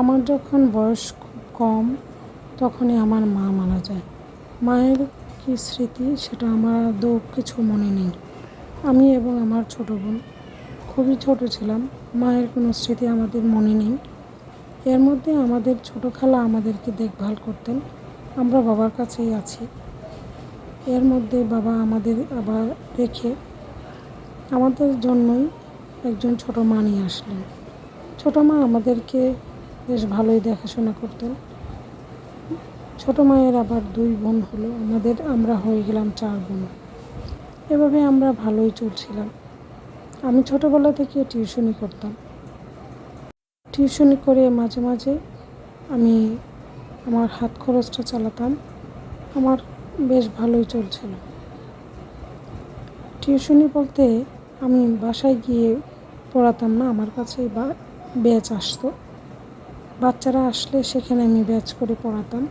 আমার যখন বয়স খুব কম, তখনই আমার মা মারা যায়। মায়ের কী স্মৃতি সেটা আমার আদৌ কিছু মনে নেই। আমি এবং আমার ছোটো বোন খুবই ছোট ছিলাম, মায়ের কোনো স্মৃতি আমাদের মনে নেই। এর মধ্যে আমাদের ছোটো খালা আমাদেরকে দেখভাল করতেন, আমরা বাবার কাছেই আছি। এর মধ্যে বাবা আমাদের আবার রেখে আমাদের জন্যই একজন ছোটো মা নিয়ে আসলেন। ছোটো মা আমাদেরকে বেশ ভালোই দেখাশোনা করতেন। ছোটো মায়ের আবার দুই বোন হলো, আমাদের আমরা হয়ে গেলাম চার বোন। এভাবে আমরা ভালোই চলছিলাম। আমি ছোটোবেলা থেকে টিউশনি করতাম। টিউশনি করে মাঝে মাঝে আমি আমার হাত খরচটা চালাতাম। আমার বেশ ভালোই চলছিল। টিউশনি বলতে আমি বাসায় গিয়ে পড়াতাম না, আমার কাছে বা ব্যাচ আসতো। বাচ্চারা আসলে সেখানে আমি ব্যাচ করে পড়াতাম।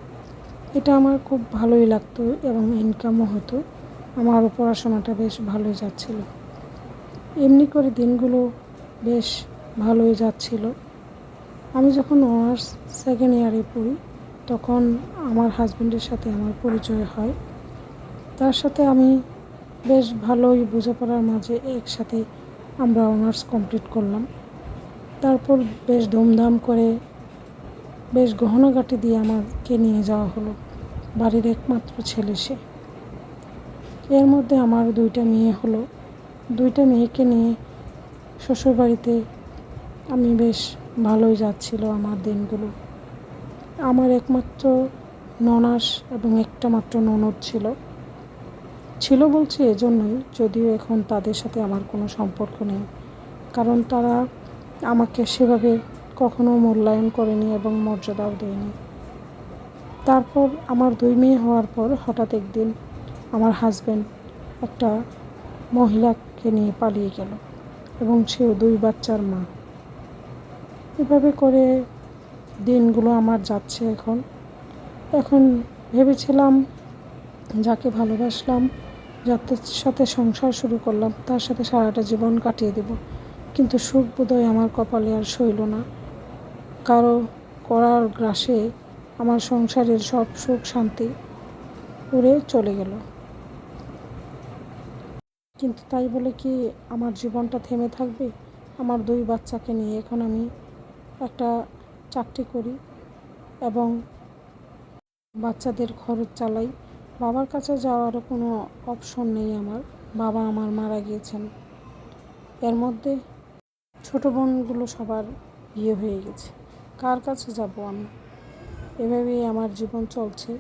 এটা আমার খুব ভালোই লাগতো এবং ইনকামও হতো। আমারও পড়াশোনাটা বেশ ভালোই যাচ্ছিল। এমনি করে দিনগুলো বেশ ভালোই যাচ্ছিল। আমি যখন অনার্স সেকেন্ড ইয়ারে পড়ি, তখন আমার হাজব্যান্ডের সাথে আমার পরিচয় হয়। তার সাথে আমি বেশ ভালোই বোঝাপড়ার মাঝে একসাথে আমরা অনার্স কমপ্লিট করলাম। তারপর বেশ ধুমধাম করে বেশ গহনাগাটি দিয়ে আমাকে নিয়ে যাওয়া হলো, বাড়ির একমাত্র ছেলে সে। এর মধ্যে আমার দুইটা মেয়ে হলো। দুইটা মেয়েকে নিয়ে শ্বশুরবাড়িতে আমি বেশ ভালোই যাচ্ছিল আমার দিনগুলো। আমার একমাত্র ননাস এবং একটা মাত্র ননদ ছিল। ছিল বলছি এজন্যই, যদিও এখন তাদের সাথে আমার কোনো সম্পর্ক নেই, কারণ তারা আমাকে সেভাবে কখনো মূল্যায়ন করেনি এবং মর্যাদাও দেয়নি। তারপর আমার দুই মেয়ে হওয়ার পর হঠাৎ একদিন আমার হাজব্যান্ড একটা মহিলাকে নিয়ে পালিয়ে গেল এবং সেও দুই বাচ্চার মা। এভাবে করে দিনগুলো আমার যাচ্ছে এখন। এখন ভেবেছিলাম, যাকে ভালোবাসলাম যার সাথে সংসার শুরু করলাম, তার সাথে সারাটা জীবন কাটিয়ে দেব। কিন্তু সুখ বোধহয় আমার কপালে আর সইল না। কারও করার গ্রাসে আমার সংসারের সব সুখ শান্তি উড়ে চলে গেল। কিন্তু তাই বলে কি আমার জীবনটা থেমে থাকবে? আমার দুই বাচ্চাকে নিয়ে এখন আমি একটা চাকরি করি এবং বাচ্চাদের খরচ চালাই। বাবার কাছে যাওয়ারও কোনো অপশন নেই আমার। বাবা আমার মারা গিয়েছেন। এর মধ্যে ছোটো বোনগুলো সবার বিয়ে হয়ে গেছে। কার কাছে যাব আমি? এভাবেই আমার জীবন চলছে।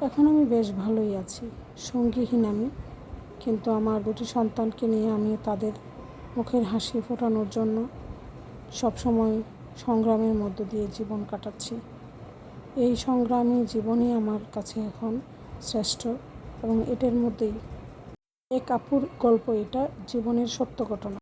এখন আমি বেশ ভালোই আছি, সঙ্গীহীন আমি। কিন্তু আমার দুটি সন্তানকে নিয়ে আমি তাদের মুখের হাসি ফোটানোর জন্য সবসময় সংগ্রামের মধ্য দিয়ে জীবন কাটাচ্ছি। এই সংগ্রামী জীবনই আমার কাছে এখন শ্রেষ্ঠ এবং এটার মধ্যেই এক আপুর গল্প, এটা জীবনের সত্য ঘটনা।